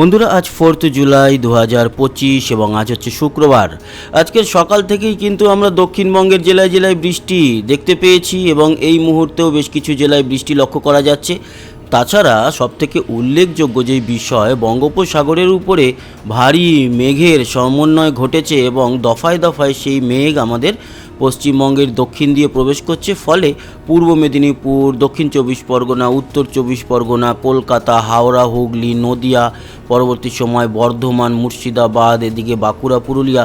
বন্ধুরা, আজ ফোর্থ জুলাই দু হাজার পঁচিশ এবং আজ হচ্ছে শুক্রবার। আজকের সকাল থেকেই কিন্তু আমরা দক্ষিণবঙ্গের জেলায় জেলায় বৃষ্টি দেখতে পেয়েছি এবং এই মুহূর্তেও বেশ কিছু জেলায় বৃষ্টি লক্ষ্য করা যাচ্ছে। তাছাড়া সবথেকে উল্লেখযোগ্য যে বিষয়, বঙ্গোপসাগরের উপরে ভারী মেঘের সমন্বয় ঘটেছে এবং দফায় দফায় সেই মেঘ আমাদের পশ্চিমবঙ্গের দক্ষিণ দিয়ে প্রবেশ করছে, ফলে পূর্ব মেদিনীপুর, দক্ষিণ চব্বিশ পরগনা, উত্তর চব্বিশ পরগনা, কলকাতা, হাওড়া, হুগলি, নদিয়া, পরবর্তী সময় বর্ধমান, মুর্শিদাবাদ, এদিকে বাঁকুড়া, পুরুলিয়া,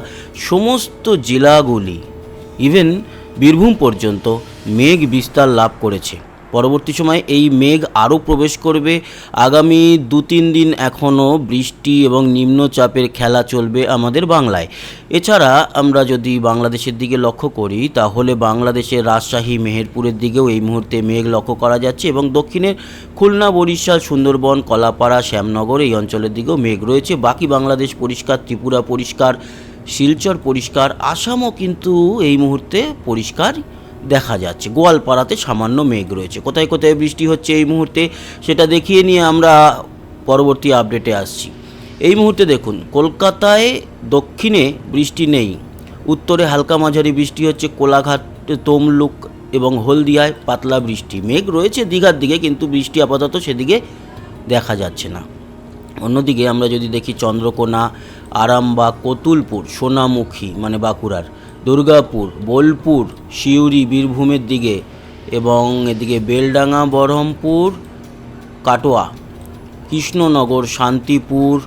সমস্ত জেলাগুলি ইভেন বীরভূম পর্যন্ত মেঘ বিস্তার লাভ করেছে। পরবর্তী সময়ে এই মেঘ আরও প্রবেশ করবে। আগামী দু তিন দিন এখনও বৃষ্টি এবং নিম্নচাপের খেলা চলবে আমাদের বাংলায়। এছাড়া আমরা যদি বাংলাদেশের দিকে লক্ষ্য করি, তাহলে বাংলাদেশের রাজশাহী, মেহেরপুরের দিকেও এই মুহূর্তে মেঘ লক্ষ্য করা যাচ্ছে এবং দক্ষিণের খুলনা, বরিশাল, সুন্দরবন, কলাপাড়া, শ্যামনগর এই অঞ্চলের দিকেও মেঘ রয়েছে। বাকি বাংলাদেশ পরিষ্কার, ত্রিপুরা পরিষ্কার, শিলচর পরিষ্কার, আসামও কিন্তু এই মুহূর্তে পরিষ্কার দেখা যাচ্ছে। গোয়ালপাড়াতে সামান্য মেঘ রয়েছে। কোথায় কোথায় বৃষ্টি হচ্ছে এই মুহূর্তে সেটা দেখিয়ে নিয়ে আমরা পরবর্তী আপডেটে আসছি। এই মুহূর্তে দেখুন, কলকাতায় দক্ষিণে বৃষ্টি নেই। উত্তরে হালকা মাঝারি বৃষ্টি হচ্ছে। কোলাঘাট, তমলুক এবং হলদিয়ায় পাতলা বৃষ্টি। মেঘ রয়েছে দীঘার দিকে কিন্তু বৃষ্টি আপাতত সেদিকে দেখা যাচ্ছে না। অন্যদিকে আমরা যদি দেখি চন্দ্রকোনা, আরামবাগ, কতুলপুর, সোনামুখী মানে বাঁকুড়ার দুর্গাপুর, বোলপুর, সিউড়ি, বীরভূমের দিকে এবং এদিকে বেলডাঙ্গা, বহরমপুর, কাটোয়া, কৃষ্ণনগর, শান্তিপুর,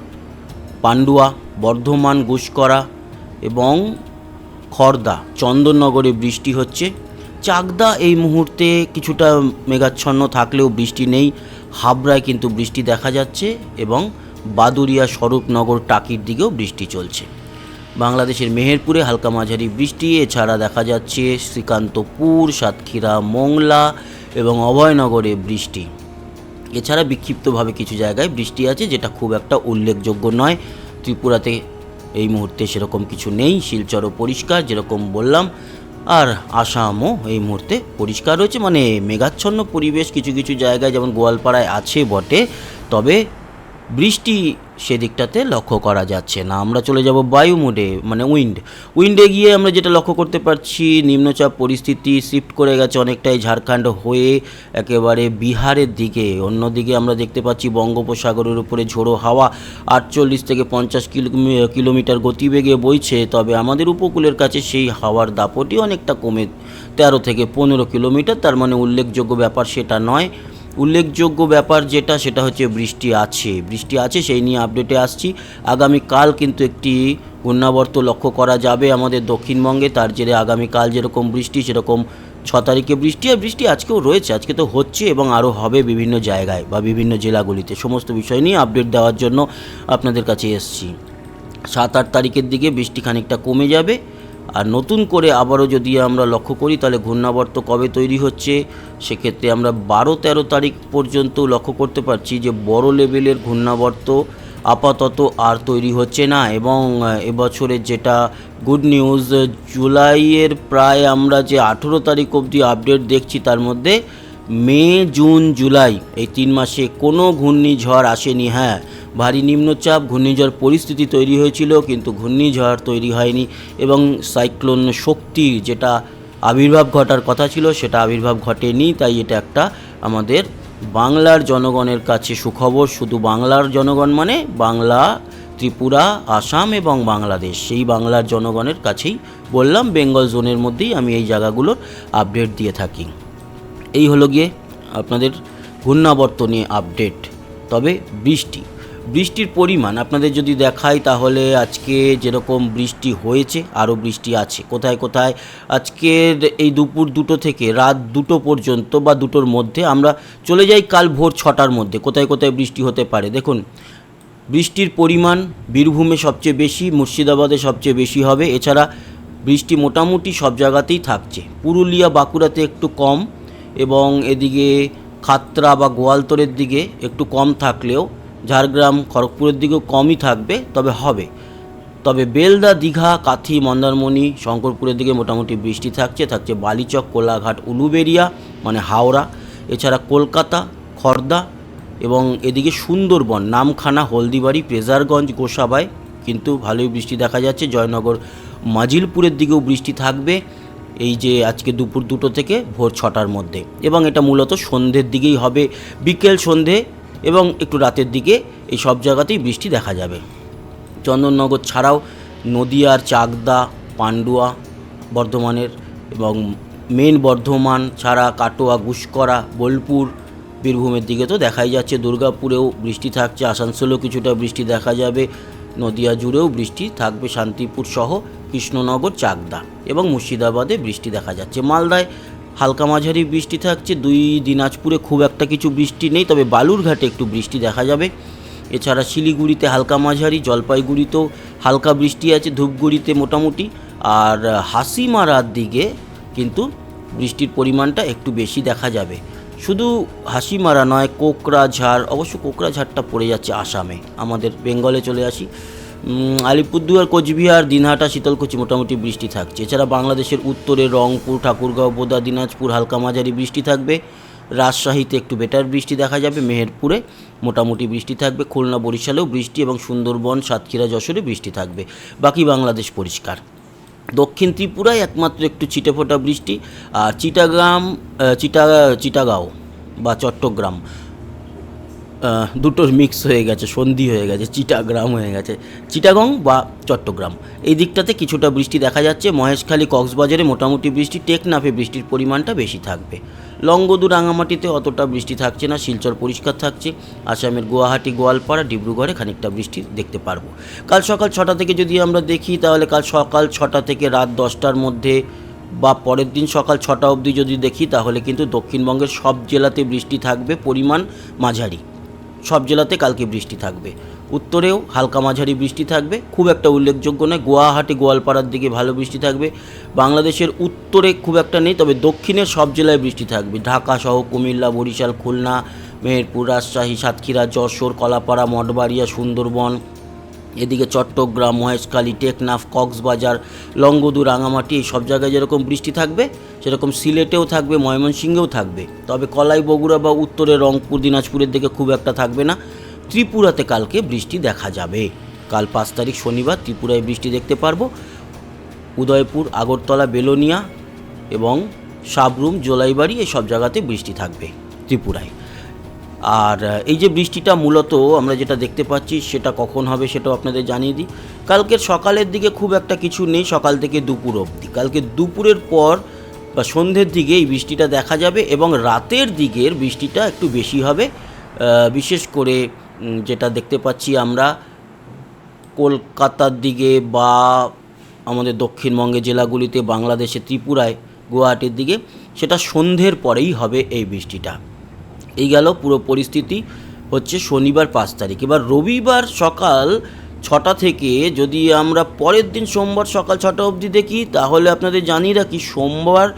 পান্ডুয়া, বর্ধমান গুসকরা এবং খর্দা। চন্দননগরে বৃষ্টি হচ্ছে। চাকদা এই মুহূর্তে কিছুটা মেঘাচ্ছন্ন থাকলেও বৃষ্টি নেই। হাবড়ায় কিন্তু বৃষ্টি দেখা যাচ্ছে এবং বাদুরিয়া স্বরূপনগর, টাকির দিকেও বৃষ্টি চলছে। বাংলাদেশের মেহেরপুরে হালকা মাঝারি বৃষ্টি, এছাড়া দেখা যাচ্ছে শ্রীকান্তপুর, সাতক্ষীরা, মোংলা এবং অভয়নগরে বৃষ্টি। এছাড়া বিক্ষিপ্তভাবে কিছু জায়গায় বৃষ্টি আছে, যেটা খুব একটা উল্লেখযোগ্য নয়। ত্রিপুরাতে এই মুহূর্তে সেরকম কিছু নেই, শিলচরও পরিষ্কার, যেরকম বললাম। আর আসামও এই মুহূর্তে পরিষ্কার রয়েছে মানে মেঘাচ্ছন্ন পরিবেশ কিছু কিছু জায়গায় যেমন গোয়ালপাড়ায় আছে বটে। তবে বৃষ্টি সেদিকটাতে লক্ষ্য করা যাচ্ছে না। আমরা চলে যাব বায়ু মোডে মানে উইন্ড। উইন্ডে গিয়ে আমরা যেটা লক্ষ্য করতে পারছি, নিম্নচাপ পরিস্থিতি শিফট করে গেছে অনেকটাই ঝাড়খণ্ড হয়ে একেবারে বিহারের দিকে। অন্যদিকে আমরা দেখতে পাচ্ছি বঙ্গোপসাগরের উপরে ঝোড়ো হাওয়া, আটচল্লিশ থেকে পঞ্চাশ কিলোমি- কিলোমিটার গতিবেগে বইছে, তবে আমাদের উপকূলের কাছে সেই হাওয়ার দাপটি অনেকটা কমে তেরো থেকে পনেরো কিলোমিটার, তার মানে উল্লেখযোগ্য ব্যাপার সেটা নয়। উল্লেখযোগ্য ব্যাপার যেটা, সেটা হচ্ছে বৃষ্টি আছে। বৃষ্টি আছে, সেই নিয়ে আপডেটে আসছি। আগামীকাল কিন্তু একটি ঘূর্ণাবর্ত লক্ষ্য করা যাবে আমাদের দক্ষিণবঙ্গে। তার জেরে আগামীকাল যেরকম বৃষ্টি, সেরকম ছ তারিখে বৃষ্টি। আর বৃষ্টি আজকেও রয়েছে, আজকে তো হচ্ছে এবং আরও হবে বিভিন্ন জায়গায় বা বিভিন্ন জেলাগুলিতে। সমস্ত বিষয় নিয়ে আপডেট দেওয়ার জন্য আপনাদের কাছে এসছি। সাত আট তারিখের দিকে বৃষ্টি খানিকটা কমে যাবে। আর নতুন করে আবারও যদি আমরা লক্ষ্য করি, তাহলে ঘূর্ণাবর্ত কবে তৈরি হচ্ছে? সেক্ষেত্রে আমরা বারো তেরো তারিখ পর্যন্ত লক্ষ্য করতে পারছি যে বড় লেভেলের ঘূর্ণাবর্ত আপাতত আর তৈরি হচ্ছে না। এবং এবছরের যেটা গুড নিউজ জুলাইয়ের প্রায় আমরা যে আঠেরো তারিখ অবধি আপডেট দেখছি, তার মধ্যে মে, জুন, জুলাই এই তিন মাসে কোনো ঘূর্ণিঝড় আসেনি। হ্যাঁ ভারী নিম্নচাপ, ঘূর্ণিঝড় পরিস্থিতি তৈরি হয়েছিল, কিন্তু ঘূর্ণিঝড় তৈরি হয়নি এবং সাইক্লোন শক্তি যেটা আবির্ভাব ঘটার কথা ছিল, সেটা আবির্ভাব ঘটেনি। তাই এটা একটা আমাদের বাংলার জনগণের কাছে সুখবর। শুধু বাংলার জনগণ মানে বাংলা, ত্রিপুরা, আসাম এবং বাংলাদেশ। সেই বাংলার জনগণের কাছেই বললাম, বেঙ্গল জোনের মধ্যেই আমি এই জায়গাগুলোর আপডেট দিয়ে থাকি। এই হলো গিয়ে আপনাদের ঘূর্ণাবর্ত নিয়ে আপডেট। তবে বৃষ্টি। বৃষ্টির পরিমাণ আপনাদের যদি দেখাই তাহলে আজকে যেরকম বৃষ্টি হয়েছে, আরও বৃষ্টি আছে। কোথায় কোথায়? আজকের এই দুপুর দুটো থেকে রাত দুটো পর্যন্ত বা দুটোর মধ্যে আমরা চলে যাই কাল ভোর ছটার মধ্যে। কোথায় কোথায় বৃষ্টি হতে পারে? দেখুন, বৃষ্টির পরিমাণ বীরভূমে সবচেয়ে বেশি, মুর্শিদাবাদে সবচেয়ে বেশি হবে। এছাড়া বৃষ্টি মোটামুটি সব জায়গাতেই থাকছে। পুরুলিয়া, বাঁকুড়াতে একটু কম এবং এদিকে খাতরা বা গোয়ালতরের দিকে একটু কম থাকলেও ঝাড়গ্রাম, খড়গপুরের দিকেও কমই থাকবে, তবে হবে। তবে বেলদা, দীঘা, কাথি, মন্দারমণি, শঙ্করপুরের দিকে মোটামুটি বৃষ্টি থাকছে থাকছে বালিচক, কোলাঘাট, উলুবেরিয়া মানে হাওড়া, এছাড়া কলকাতা, খর্দা এবং এদিকে সুন্দরবন, নামখানা, হলদিবাড়ি, প্রেজারগঞ্জ গোসাবায় কিন্তু ভালোই বৃষ্টি দেখা যাচ্ছে। জয়নগর, মাজিলপুরের দিকেও বৃষ্টি থাকবে এই যে আজকে দুপুর দুটো থেকে ভোর ছটার মধ্যে। এবং এটা মূলত সন্ধ্যের দিকেই হবে। বিকেল সন্ধে এবং একটু রাতের দিকে এই সব জায়গাতেই বৃষ্টি দেখা যাবে। চন্দননগর ছাড়াও নদিয়ার চাকদা, পান্ডুয়া বর্ধমানের এবং মেন বর্ধমান ছাড়া কাটোয়া গুসকরা বোলপুর, বীরভূমের দিকে তো দেখাই যাচ্ছে। দুর্গাপুরেও বৃষ্টি থাকছে, আসানসোলেও কিছুটা বৃষ্টি দেখা যাবে, নদিয়া জুড়েও বৃষ্টি থাকবে, শান্তিপুর সহ কৃষ্ণনগর, চাকদা এবং মুর্শিদাবাদে বৃষ্টি দেখা যাচ্ছে। মালদায় হালকা মাঝারি বৃষ্টি থাকছে, দুই দিনাজপুরে খুব একটা কিছু বৃষ্টি নেই, তবে বালুরঘাটে একটু বৃষ্টি দেখা যাবে। এছাড়া শিলিগুড়িতে হালকা মাঝারি, জলপাইগুড়িতেও হালকা বৃষ্টি আছে, ধূপগুড়িতে মোটামুটি। আর হাসিমারার দিকে কিন্তু বৃষ্টির পরিমাণটা একটু বেশি দেখা যাবে। শুধু হাসিমারা নয় কোকরাঝাড় অবশ্য কোকরাঝাড়টা পড়ে যাচ্ছে আসামে। আমাদের বেঙ্গলে চলে আসি। আলিপুরদুয়ার, কোচবিহার, দিনহাটা, শীতলকুচি মোটামুটি বৃষ্টি থাকছে। এছাড়া বাংলাদেশের উত্তরে রংপুর, ঠাকুরগাঁও, বোদা, দিনাজপুর, হালকা মাঝারি বৃষ্টি থাকবে। রাজশাহীতে একটু বেটার বৃষ্টি দেখা যাবে। মেহেরপুরে মোটামুটি বৃষ্টি থাকবে। খুলনা, বরিশালেও বৃষ্টি এবং সুন্দরবন, সাতক্ষীরা, যশোরে বৃষ্টি থাকবে। বাকি বাংলাদেশ পরিষ্কার। দক্ষিণ ত্রিপুরায় একমাত্র একটু ছিটেফোঁটা বৃষ্টি। আর চিটাগ্রাম চিটা, চিটাগাঁও বা চট্টগ্রাম। দুটোর মিক্স হয়ে গেছে, সন্ধি হয়ে গেছে চিটাগ্রাম হয়ে গেছে। চিটাগং বা চট্টগ্রাম। এই দিকটাতে কিছুটা বৃষ্টি দেখা যাচ্ছে। মহেশখালী, কক্সবাজারে মোটামুটি বৃষ্টি, টেকনাফে বৃষ্টির পরিমাণটা বেশি থাকবে। লংগদু, রাঙামাটিতে অতটা বৃষ্টি থাকছে না, শিলচর পরিষ্কার থাকছে। আসামের গুয়াহাটি, গোয়ালপাড়া, ডিব্রুগড়ে খানিকটা বৃষ্টি দেখতে পারব। কাল সকাল ছটা থেকে যদি আমরা দেখি, তাহলে কাল সকাল ছটা থেকে রাত দশটার মধ্যে বা পরের দিন সকাল ছটা অবধি যদি দেখি, তাহলে কিন্তু দক্ষিণবঙ্গের সব জেলাতে বৃষ্টি থাকবে, পরিমাণ মাঝারি। সব জেলাতে কালকে বৃষ্টি থাকবে। উত্তরেও হালকা মাঝারি বৃষ্টি থাকবে। খুব একটা উল্লেখযোগ্য নয়, গুয়াহাটি, গোয়ালপাড়ার দিকে ভালো বৃষ্টি থাকবে। বাংলাদেশের উত্তরে খুব একটা নেই, তবে দক্ষিণের সব জেলায় বৃষ্টি থাকবে। ঢাকা সহ কুমিল্লা, বরিশাল, খুলনা, মেহেরপুর, রাজশাহী, সাতক্ষীরা, যশোর, কলাপাড়া, মঠবাড়িয়া, সুন্দরবন এদিকে চট্টগ্রাম, মহেশখালী, টেকনাফ, কক্সবাজার, লংগদু, রাঙামাটি সব জায়গায় যেরকম বৃষ্টি থাকবে, সেরকম সিলেটেও থাকবে, ময়মনসিংহেও থাকবে। তবে কলাই, বগুড়া বা উত্তরে রংপুর, দিনাজপুরের দিকে খুব একটা থাকবে না। ত্রিপুরাতে কালকে বৃষ্টি দেখা যাবে। কাল পাঁচ তারিখ শনিবার ত্রিপুরায় বৃষ্টি দেখতে পারব। উদয়পুর, আগরতলা, বেলোনিয়া এবং সাবরুম, জোলাইবাড়ি, এই সব জায়গাতে বৃষ্টি থাকবে ত্রিপুরায়। আর এই যে বৃষ্টিটা মূলত আমরা যেটা দেখতে পাচ্ছি, সেটা কখন হবে সেটাও আপনাদের জানিয়ে দিই। কালকের সকালের দিকে খুব একটা কিছু নেই, সকাল থেকে দুপুর অবধি। কালকে দুপুরের পর বা সন্ধ্যের দিকে এই বৃষ্টিটা দেখা যাবে এবং রাতের দিকের বৃষ্টিটা একটু বেশি হবে। বিশেষ করে যেটা দেখতে পাচ্ছি আমরা, কলকাতার দিকে বা আমাদের দক্ষিণবঙ্গের জেলাগুলিতে, বাংলাদেশে, ত্রিপুরায়, গুয়াহাটির দিকে, সেটা সন্ধ্যের পরেই হবে এই বৃষ্টিটা। এই গেল, পুরো পরিস্থিতি হচ্ছে শনিবার পাঁচ তারিখ। এবার রবিবার সকাল ছটা থেকে যদি আমরা পরের দিন সোমবার সকাল ছটা অবধি দেখি, তাহলে আপনাদের জানিয়ে রাখি, সোমবার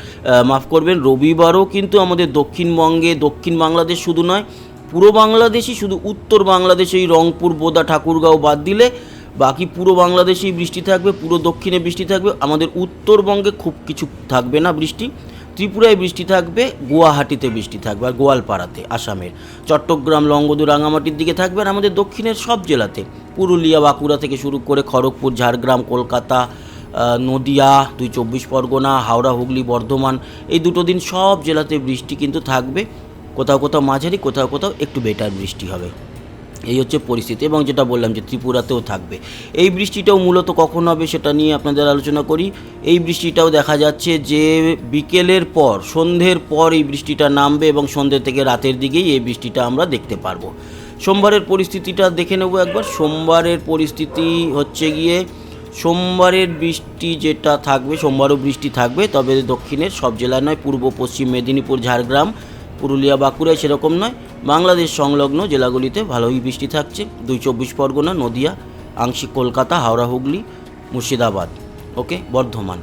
মাফ করবেন, রবিবারও কিন্তু আমাদের দক্ষিণবঙ্গে, দক্ষিণ বাংলাদেশ শুধু নয়, পুরো বাংলাদেশই শুধু উত্তর বাংলাদেশে এই রংপুর, বোদা, ঠাকুরগাঁও বাদ দিলে, বাকি পুরো বাংলাদেশেই বৃষ্টি থাকবে, পুরো দক্ষিণে বৃষ্টি থাকবে, আমাদের উত্তরবঙ্গে খুব কিছু থাকবে না বৃষ্টি। ত্রিপুরায় বৃষ্টি থাকবে, গুয়াহাটিতে বৃষ্টি থাকবে আর গোয়ালপাড়াতে, আসামের। চট্টগ্রাম, লংগদু রাঙামাটির দিকে থাকবে আর আমাদের দক্ষিণের সব জেলাতে। পুরুলিয়া, বাঁকুড়া থেকে শুরু করে খড়গপুর, ঝাড়গ্রাম, কলকাতা নদিয়া দুই চব্বিশ পরগনা, হাওড়া, হুগলি, বর্ধমান, এই দুটো দিন সব জেলাতে বৃষ্টি কিন্তু থাকবে। কোথাও কোথাও মাঝারি, কোথাও কোথাও একটু বেটার বৃষ্টি হবে। এই হচ্ছে পরিস্থিতি এবং যেটা বললাম যে ত্রিপুরাতেও থাকবে। এই বৃষ্টিটাও মূলত কখন হবে সেটা নিয়ে আপনাদের আলোচনা করি। এই বৃষ্টিটাও দেখা যাচ্ছে যে বিকেলের পর, সন্ধ্যের পর এই বৃষ্টিটা নামবে এবং সন্ধ্যে থেকে রাতের দিকেই এই বৃষ্টিটা আমরা দেখতে পারব। সোমবারের পরিস্থিতিটা দেখে নেব একবার। সোমবারের পরিস্থিতি হচ্ছে গিয়ে, সোমবারের বৃষ্টি যেটা থাকবে, সোমবারও বৃষ্টি থাকবে, তবে দক্ষিণের সব জেলায় নয়, পূর্ব, পশ্চিম মেদিনীপুর, ঝাড়গ্রাম পুরুলিয়া বাঁকুড়ায় সেরকম নয়। বাংলাদেশ সংলগ্ন জেলাগুলিতে ভালোই বৃষ্টি থাকছে। দুই চব্বিশ পরগনা, নদিয়া, আংশিক কলকাতা, হাওড়া, হুগলি, মুর্শিদাবাদ। ওকে, বর্ধমান।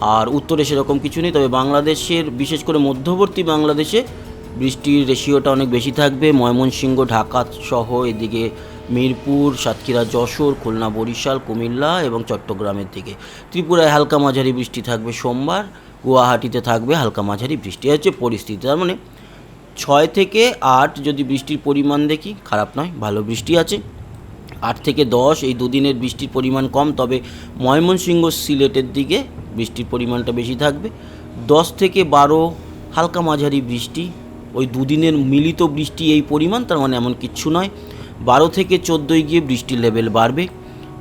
আর উত্তরে সেরকম কিছু নেই, তবে বাংলাদেশের, বিশেষ করে মধ্যবর্তী বাংলাদেশে বৃষ্টির রেশিওটা অনেক বেশি থাকবে। ময়মনসিংহ, ঢাকা সহ এদিকে মিরপুর, সাতক্ষীরা, যশোর, খুলনা, বরিশাল, কুমিল্লা এবং চট্টগ্রামের দিকে। ত্রিপুরায় হালকা মাঝারি বৃষ্টি থাকবে সোমবার, গুয়াহাটিতে থাকবে হালকা মাঝারি বৃষ্টি। হচ্ছে পরিস্থিতি। তার মানে ছয় থেকে আট যদি বৃষ্টির পরিমাণ দেখি, খারাপ নয়, ভালো বৃষ্টি আছে। আট থেকে দশ, এই দুদিনের বৃষ্টির পরিমাণ কম, তবে ময়মনসিংহ সিলেটের দিকে বৃষ্টির পরিমাণটা বেশি থাকবে। দশ থেকে বারো, হালকা মাঝারি বৃষ্টি, ওই দুদিনের মিলিত বৃষ্টি এই পরিমাণ, তার মানে এমন কিচ্ছু নয়। বারো থেকে চোদ্দোয় গিয়ে বৃষ্টির লেভেল বাড়বে।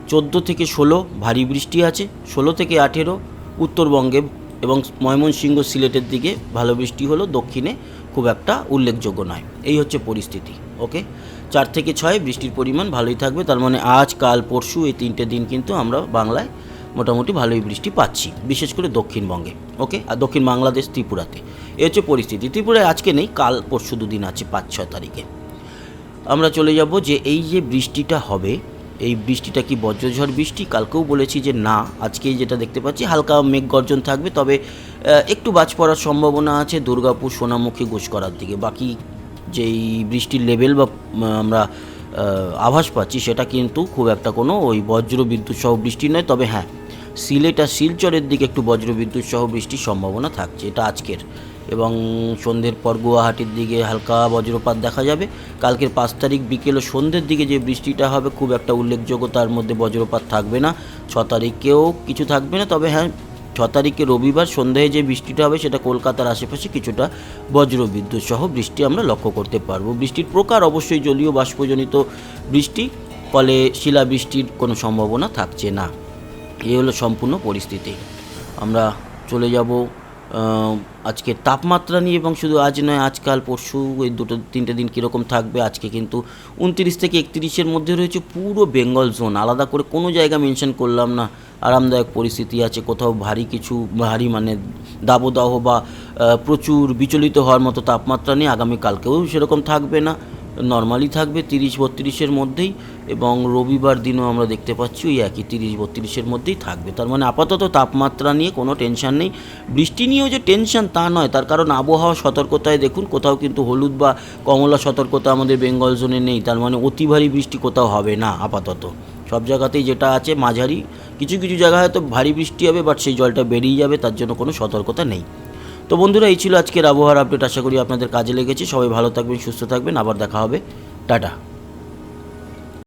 চোদ্দ থেকে ষোলো, ভারী বৃষ্টি আছে। ষোলো থেকে আঠেরো, উত্তরবঙ্গে এবং ময়মনসিংহ সিলেটের দিকে ভালো বৃষ্টি হলো, দক্ষিণে খুব একটা উল্লেখযোগ্য নয়। এই হচ্ছে পরিস্থিতি, ওকে? চার থেকে ছয়, বৃষ্টির পরিমাণ ভালোই থাকবে, তার মানে আজ, কাল, পরশু এই তিনটে দিন কিন্তু আমরা বাংলায় মোটামুটি ভালোই বৃষ্টি পাচ্ছি, বিশেষ করে দক্ষিণবঙ্গে, ওকে? আর দক্ষিণ বাংলাদেশ, ত্রিপুরাতে। এ হচ্ছে পরিস্থিতি, ত্রিপুরায় আজকে নেই, কাল, পরশু দুদিন আছে পাঁচ, ছয় তারিখে। আমরা চলে যাব যে এই যে বৃষ্টিটা হবে, এই বৃষ্টিটা কি বজ্রঝড় বৃষ্টি? কালকেও বলেছি যে না আজকে যেটা দেখতে পাচ্ছি, হালকা মেঘ গর্জন থাকবে, তবে একটু বাজ পড়ার সম্ভাবনা আছে, দুর্গাপুর সোনামুখী করার দিকে। বাকি যেই বৃষ্টির লেভেল বা আমরা আভাস পাচ্ছি, সেটা কিন্তু খুব একটা কোনো ওই বজ্র বিদ্যুৎ সহ বৃষ্টি নয়। তবে হ্যাঁ সিলেট আর শিলচরের দিকে একটু বজ্র বিদ্যুৎ সহ বৃষ্টির সম্ভাবনা থাকছে। এটা আজকের। এবং সন্ধ্যের পর গুয়াহাটির দিকে হালকা বজ্রপাত দেখা যাবে। কালকের পাঁচ তারিখ বিকেল ও সন্ধ্যের দিকে যে বৃষ্টিটা হবে, খুব একটা উল্লেখযোগ্য তার মধ্যে বজ্রপাত থাকবে না। ছ তারিখেও কিছু থাকবে না। তবে হ্যাঁ ছ তারিখে রবিবার সন্ধ্যায় যে বৃষ্টিটা হবে সেটা কলকাতার আশেপাশে কিছুটা বজ্র বিদ্যুৎ সহ বৃষ্টি আমরা লক্ষ্য করতে পারব। বৃষ্টির প্রকার অবশ্যই জলীয় বাষ্পজনিত বৃষ্টি, ফলে শিলাবৃষ্টির কোনো সম্ভাবনা থাকছে না। এই হলো সম্পূর্ণ পরিস্থিতি। আমরা চলে যাব আজকে তাপমাত্রা নিয়ে এবং শুধু আজ নয়, আজকাল, পরশু, এই দুটো, তিনটে দিন কীরকম থাকবে, আজকে কিন্তু উনত্রিশ থেকে একত্রিশের মধ্যে রয়েছে পুরো বেঙ্গল জোন। আলাদা করে কোনো জায়গা মেনশন করলাম না। আরামদায়ক পরিস্থিতি আছে, কোথাও ভারী কিছু, ভারী মানে দাবদাহ বা প্রচুর বিচলিত হওয়ার মতো তাপমাত্রা নেই। আগামীকালকেও সেরকম থাকবে না। নর্মালি থাকবে তিরিশ বত্রিশের মধ্যেই এবং রবিবার দিনও আমরা দেখতে পাচ্ছি ওই একই তিরিশ বত্রিশের মধ্যেই থাকবে। তার মানে আপাতত তাপমাত্রা নিয়ে কোনো টেনশন নেই। বৃষ্টি নিয়েও যে টেনশন তা নয়, তার কারণ আবহাওয়া সতর্কতায় দেখুন, কোথাও কিন্তু হলুদ বা কমলা সতর্কতা আমাদের বেঙ্গল জোনে নেই, তার মানে অতি ভারী বৃষ্টি কোথাও হবে না আপাতত। সব জায়গাতেই যেটা আছে, মাঝারি, কিছু কিছু জায়গায় হয়তো ভারী বৃষ্টি হবে বাট সেই জলটা বেরিয়ে যাবে, তার জন্য কোনো সতর্কতা নেই। তো বন্ধুরা, এই ছিল আজকের আবহাওয়ার আপডেট। আশা করি আপনাদের কাজে লেগেছে। সবাই ভালো থাকবেন, সুস্থ থাকবেন। আবার দেখা হবে। টাটা।